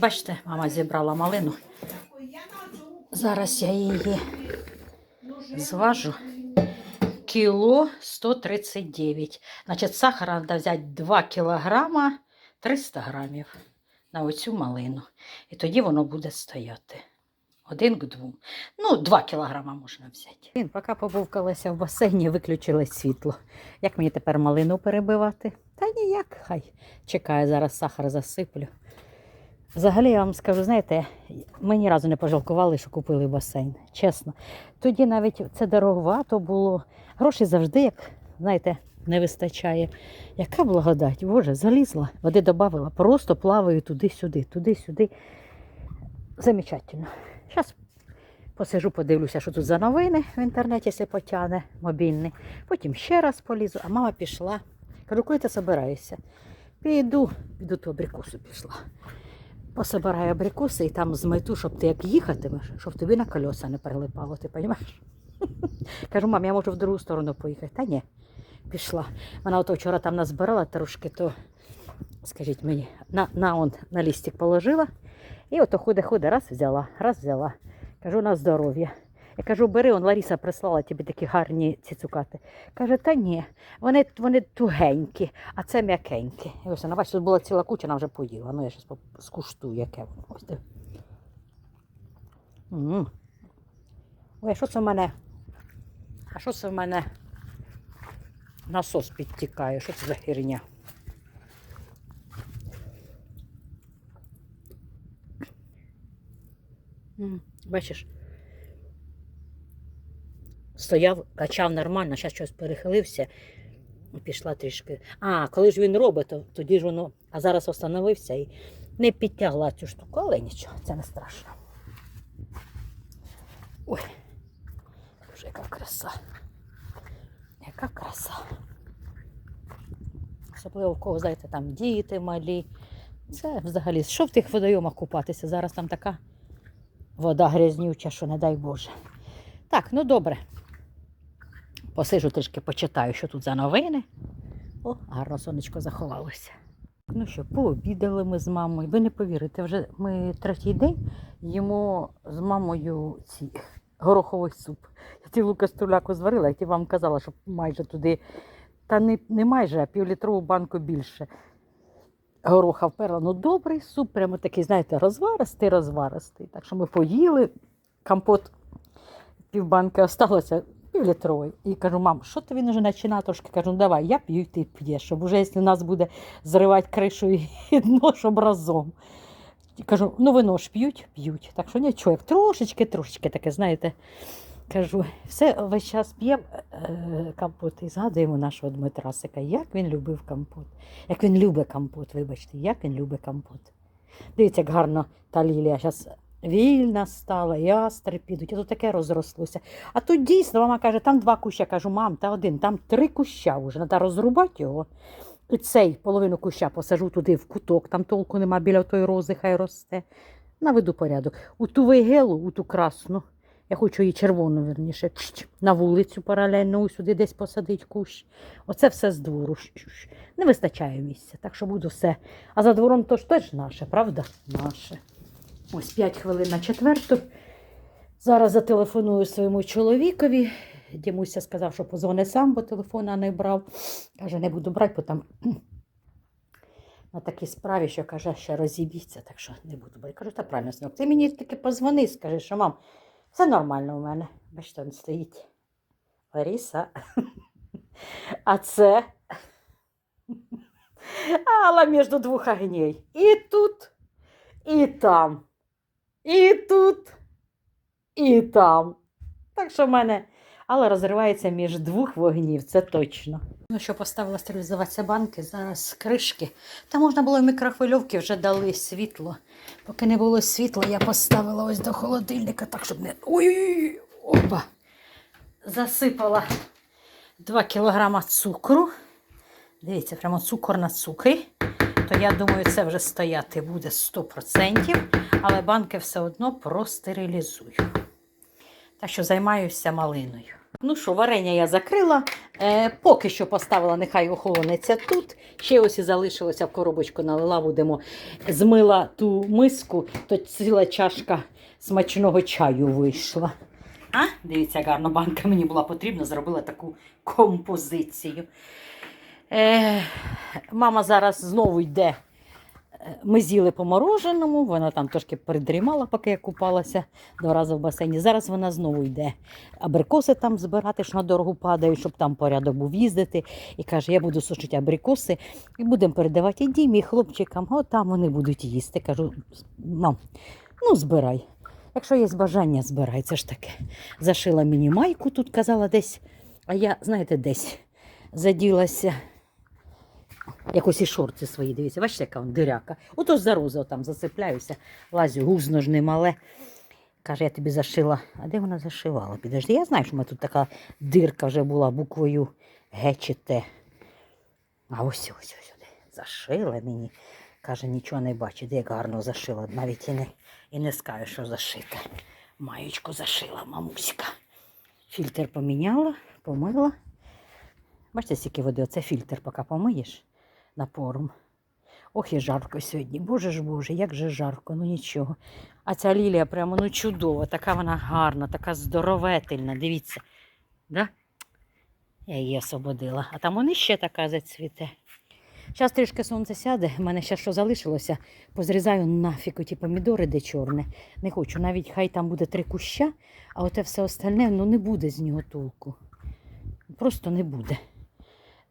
Бачите, мама зібрала малину. Зараз я її зважу. Кіло 139. Значить, сахара треба взяти 2 кілограма 300 грамів на оцю малину. І тоді воно буде стояти. Один к двом. Ну, 2 кілограма можна взяти. Він поки побувкалася в басейні, виключили світло. Як мені тепер малину перебивати? Та ніяк, хай чекає, зараз сахар засиплю. Взагалі, я вам скажу, знаєте, ми ні разу не пожалкували, що купили басейн. Чесно. Тоді навіть це дороговато було. Грошей завжди, як знаєте, не вистачає. Яка благодать, Боже, залізла, води додавала, просто плаваю туди-сюди, туди-сюди. Замечательно. Зараз посижу, подивлюся, що тут за новини в інтернеті се потягне мобільний. Потім ще раз полізу, а мама пішла. Кажу, коли ти собираєшся? Піду, піду ту абрикосу пішла. Пособираю абрикоси і там змету, щоб ти як їхатимеш, щоб тобі на колеса не прилипало, ти розумієш? Кажу, мам, я можу в другу сторону поїхати. Та ні, пішла. Вона ото вчора там назбирала трошки, то скажіть мені, на, на, он, на лістик положила. І ото ходить-ходить, раз взяла, раз взяла. Кажу, на здоров'я. Я кажу, бери, он Ларіса прислала тобі такі гарні ці цукати. Каже, та ні, вони, вони тугенькі, а це м'якенькі. І ось вона, бачиш, тут була ціла куча, вона вже поїла. Ну, я зараз скуштую, яке воно. Ось диви. Ой, а що це в мене? А що це в мене? Насос підтікає. Що це за херня? Бачиш? Стояв, качав нормально, зараз щось перехилився. і Пішла трішки. А, коли ж він робить, то тоді ж воно. А зараз остановився і не підтягла цю штуку, але нічого, це не страшно. Ой, Боже, яка краса. Яка краса. Особливо в кого, знаєте, там діти малі. Це взагалі, що в тих водойомах купатися? Зараз там така вода грязнюча, що не дай Боже. Так, ну добре. Посижу трішки, почитаю, що тут за новини. О, гарно сонечко заховалося. Ну що, пообідали ми з мамою. Ви не повірите, вже ми третій день їмо з мамою ці гороховий суп. Я цілу каструляку зварила, як я вам казала, що майже туди, та не, не майже, а півлітрову банку більше. Гороха вперла. Ну, добрий суп, прямо такий, знаєте, розваристий, розваристий. Так що ми поїли, компот півбанки осталося півлітровий. І кажу, мам, що ти він уже починає трошки? Кажу, ну давай, я п'ю, і ти п'єш, щоб уже, якщо нас буде зривати кришу і дно, щоб разом. І кажу, ну вино ж п'ють, п'ють. Так що нічого, як трошечки, трошечки таке, знаєте. Кажу, все весь час п'ємо е, компот і згадуємо нашого Дмитрасика, як він любив компот. Як він любить компот, вибачте, як він любить компот. Дивіться, як гарно та лілія зараз вільна стала, ястри підуть, а тут таке розрослося. А тут дійсно мама каже, там два куща. Кажу, мам, та один, там три куща вже, треба розрубати його. І цей половину куща посажу туди в куток, там толку нема біля тої рози, хай росте. Наведу порядок. У ту вигелу, у ту красну, я хочу її червону, верніше, на вулицю паралельно, сюди десь посадить кущ. Оце все з двору. Не вистачає місця, так що буду все. А за двором то ж теж наше, правда? Наше. Ось 5 хвилин на четверту. Зараз зателефоную своєму чоловікові. Дімуся сказав, що позвони сам, бо телефона не брав. Каже, не буду брати, бо там на такій справі, що каже, ще розіб'ється, так що не буду брати. Кажу, та правильно, синок, ти мені таки позвони, скажи, що мам, все нормально у мене. Бачите, він стоїть. Ларіса. А це Алла між двох огней. І тут, і там. І тут, і там. Так що в мене Алла розривається між двох вогнів, це точно. Ну що, поставила стерилізуватися банки, зараз кришки. Та можна було в мікрохвильовки, вже дали світло. Поки не було світла, я поставила ось до холодильника, так щоб не. Ой-ой-ой! Опа! Засипала 2 кілограма цукру. Дивіться, прямо цукор на цукрі. То я думаю, це вже стояти буде 100%, але банки все одно простерилізую. Так що займаюся малиною. Ну що, варення я закрила. Е, поки що поставила, нехай охолонеться тут. Ще ось і залишилося в коробочку налила, будемо змила ту миску, то ціла чашка смачного чаю вийшла. А, дивіться, гарно банка мені була потрібна, зробила таку композицію. Е, мама зараз знову йде. Ми з'їли по мороженому, вона там трошки придрімала, поки я купалася два рази в басейні. Зараз вона знову йде абрикоси там збирати, що на дорогу падають, щоб там порядок був їздити. І каже, я буду сушити абрикоси і будемо передавати і хлопчикам, от там вони будуть їсти. Кажу, мам, ну збирай. Якщо є бажання, збирай, це ж таке. Зашила мені майку, тут казала десь, а я, знаєте, десь заділася. Якось і шорти свої, дивіться, бачите, яка диряка. Ото за розу там зацепляюся, лазю, гузно ж ним, але каже, я тобі зашила. А де вона зашивала? Підожди, я знаю, що в мене тут така дирка вже була буквою Г чи Т. А ось ось ось сюди. Зашила мені. Каже, нічого не бачить, як гарно зашила. Навіть і не, і не скаже, що зашита. Маєчку зашила, мамуська. Фільтр поміняла, помила. Бачите, скільки води, оце фільтр, поки помиєш напором. Ох, і жарко сьогодні. Боже ж Боже, як же жарко, ну нічого. А ця лілія прямо ну чудова, така вона гарна, така здороветельна. Дивіться. Да? Я її освободила. А там вони ще така зацвіте. Зараз трішки сонце сяде, в мене ще що залишилося, позрізаю нафіг ті помідори, де чорне. Не хочу, навіть хай там буде три куща, а оте все остальне ну, не буде з нього толку. Просто не буде.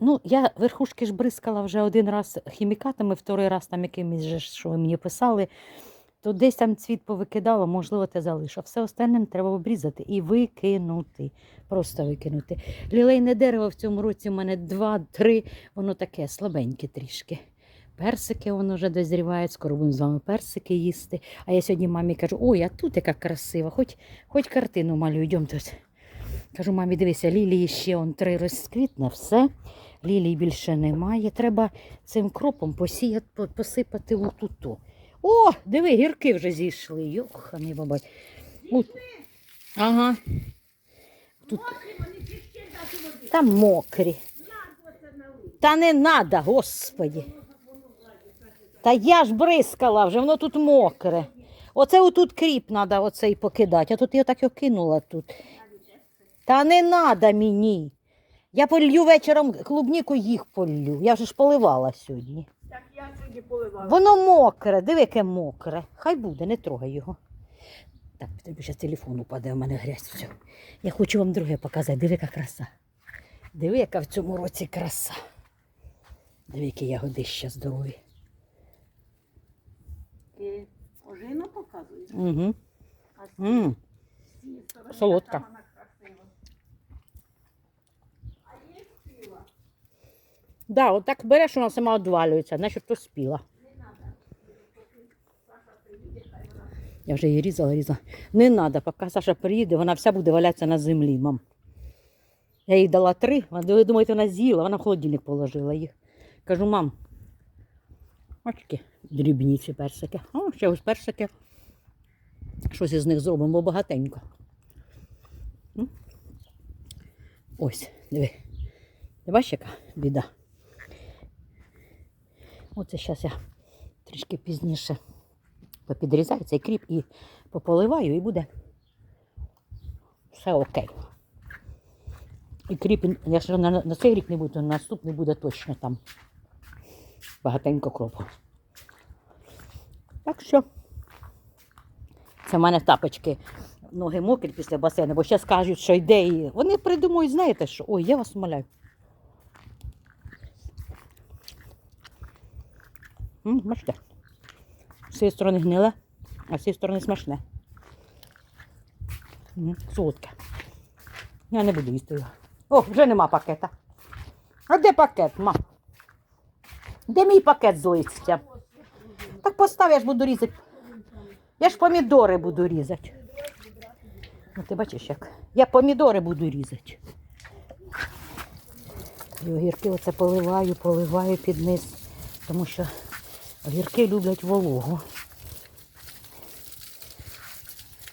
Ну, я верхушки ж бризкала вже один раз хімікатами, второй раз там якимись, же, що ви мені писали, то десь там цвіт повикидала, можливо, те залишу. Все остальне треба обрізати і викинути. Просто викинути. Лілейне дерево в цьому році у мене два-три, воно таке слабеньке трішки. Персики воно вже дозріває, скоро будемо з вами персики їсти. А я сьогодні мамі кажу, ой, а тут яка красива, хоч, хоч картину малюю, йдемо тут. Кажу, мамі, дивися, лілії ще он три розквітне, все. Лілій більше немає. Треба цим кропом посіяти, посипати отуту. О, диви, гірки вже зійшли. Йоханий бабай. От. Ага. Тут... Там мокрі. Та не надо, господі. Та я ж бризкала вже, воно тут мокре. Оце отут кріп треба оцей покидати, а тут я так його кинула тут. Та не треба мені. Я полью вечором клубніку їх полью. Я вже ж поливала сьогодні. Так я сьогодні поливала. Воно мокре, диви, яке мокре. Хай буде, не трогай його. Так, тобі зараз телефон упаде, у мене грязь. Все. Я хочу вам друге показати. Диви, яка краса. Диви, яка в цьому році краса. Диви, які ягодища здорові. І ожина. Угу. М. Солодка. така вона красива. А є спіла. Да, от так береш, вона сама одвалюється, значить то спіла. Я вже її різала, різала. Не треба, поки Саша приїде, вона вся буде валятися на землі, мам. Я їй дала три, ви думаєте, вона з'їла, вона в холодильник положила їх. Кажу, мам, ось такі дрібні персики. О, ще ось персики. Щось із них зробимо, багатенько. Ось, диви. Ти бачиш, яка біда? Оце зараз я трішки пізніше попідрізаю цей кріп і пополиваю, і буде все окей. І кріп, якщо на, на цей рік не буде, то на наступний буде точно там багатенько кропу. Так що це в мене тапочки. Ноги мокрі після басейну, бо ще скажуть, що йде і. Вони придумують, знаєте що? Ой, я вас умоляю. М? З цієї сторони гниле, а з цієї сторони смачне. Солодке. Я не буду їсти його. О, вже нема пакета. А де пакет, ма? Де мій пакет з листя? Так постав, я ж буду різати. Я ж помідори буду різати. Ну, ти бачиш як? Я помідори буду різати. І огірки оце поливаю, поливаю під низ, тому що огірки люблять вологу.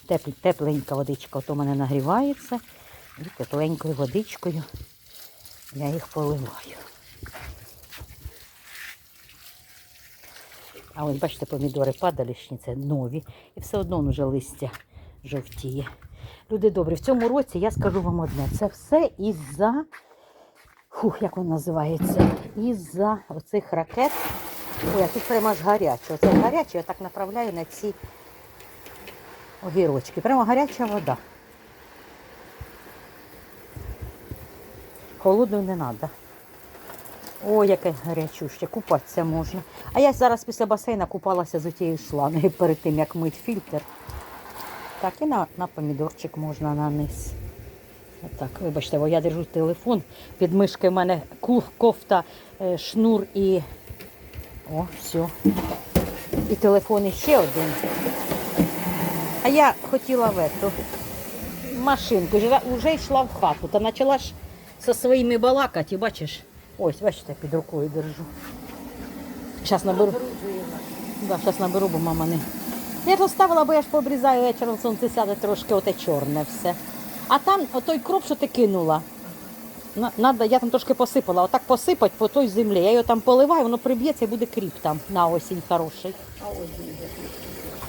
Тепл, тепленька водичка, ото в мене нагрівається. І тепленькою водичкою я їх поливаю. А ось бачите, помідори падалішні, це нові. І все одно вже листя жовтіє. Люди добрі, в цьому році я скажу вам одне: це все із-за, фух, як воно називається, із-за оцих ракет. Ой, а тут прямо аж гаряче. Оце гаряче, я так направляю на ці огірочки. Прямо гаряча вода. Холодну не треба. Ой, яке гарячуще, купатися можна. А я зараз після басейна купалася з отією шлангою перед тим, як мить фільтр. Так, і на, на помідорчик можна на низ. Отак, вибачте, бо я держу телефон. Під мишки в мене кофта, е, шнур і. О, все. І телефон іще один. А я хотіла в ету машинку, вже йшла в хату, та почала ж зі своїми балакати, бачиш. Ось, бачите, під рукою держу. Зараз наберу. Да, зараз наберу, бо мама не. Я ж оставила, бо я ж пообрізаю вечором сонце сяде трошки оте чорне все. А там отой кроп, що ти кинула. На- Надо, я там трошки посипала, отак посипать по той землі. Я його там поливаю, воно приб'ється і буде кріп там на осінь хороший. А.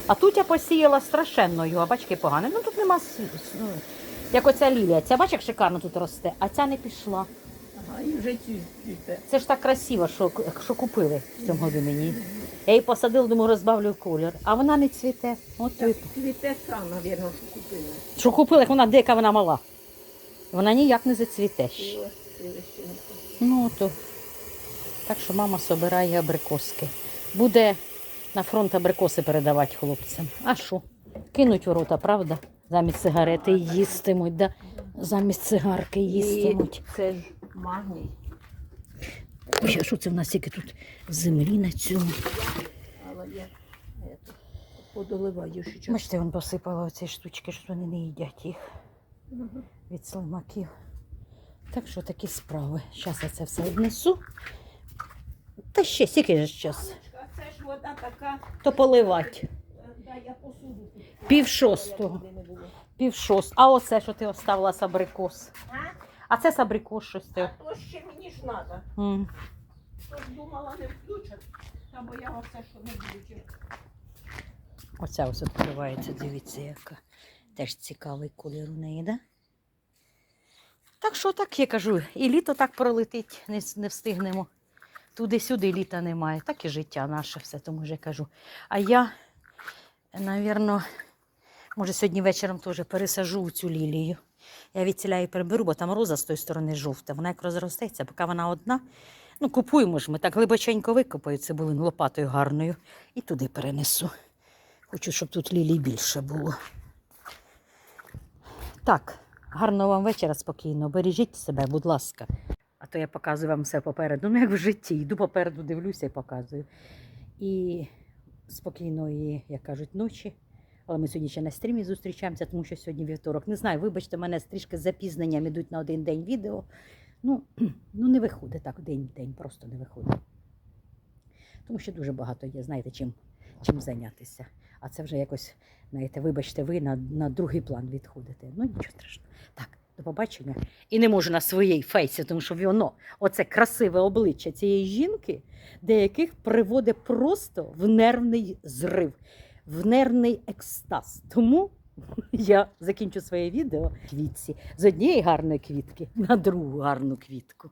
А тут я посіяла страшенною, а бачки погані. Ну тут нема ну, як оця лілія. Ця бач, як шикарно тут росте, а ця не пішла. Ага, і вже цвіте. Це ж так красиво, що, що купили в цьому году мені. Я її посадила, думаю, розбавлю колір. А вона не цвіте. От той. Цвіте сам, мабуть, що купили. Що купила, як вона дика, вона мала. Вона ніяк не зацвіте. ще. Ну то. Так що мама собирає абрикоски. Буде на фронт абрикоси передавати хлопцям. А що? Кинуть у рота, правда? Замість сигарети їстимуть, да? Замість цигарки їстимуть. І Це ж магній. Ой, а що це в нас тільки тут землі на цьому? Але я подоливаю ще час. Бачите, він посипала оці штучки, що вони не їдять їх від слимаків. Так що такі справи. Зараз я це все віднесу. Та ще скільки ж час. Це ж вода така, То поливати. Пів шостого. Пів шост. А оце, що ти оставила з абрикос. А? Це з абрикос щось ти. А то ще мені ж треба. Тож думала не включать, та боялася, що не включать. Оця ось відкривається, дивіться, яка. Теж цікавий колір у неї, да? Так що так, я кажу, і літо так пролетить, не, не встигнемо. Туди-сюди літа немає. Так і життя наше все, тому я кажу. А я, напевно, може, сьогодні вечором теж пересажу цю лілію. Я від її приберу, бо там роза з тої сторони жовта. Вона як розростеться, поки вона одна. Ну, купуємо ж ми так глибоченько викопаю цибулину лопатою гарною і туди перенесу. Хочу, щоб тут лілій більше було. Так, гарного вам вечора спокійно. Бережіть себе, будь ласка. А то я показую вам все попереду. Ну, як в житті. Йду попереду, дивлюся і показую. І спокійної, як кажуть, ночі. Але ми сьогодні ще на стрімі зустрічаємося, тому що сьогодні вівторок. Не знаю, вибачте, мене трішки з запізненням ідуть на один день відео. Ну, ну не виходить так день в день, просто не виходить. Тому що дуже багато є, знаєте, чим, чим зайнятися. А це вже якось, знаєте, вибачте, ви на, на другий план відходите. Ну нічого страшного. Так, до побачення. І не можу на своїй фейсі, тому що воно, оце красиве обличчя цієї жінки, деяких приводить просто в нервний зрив, в нервний екстаз. Тому я закінчу своє відео квітці з однієї гарної квітки на другу гарну квітку.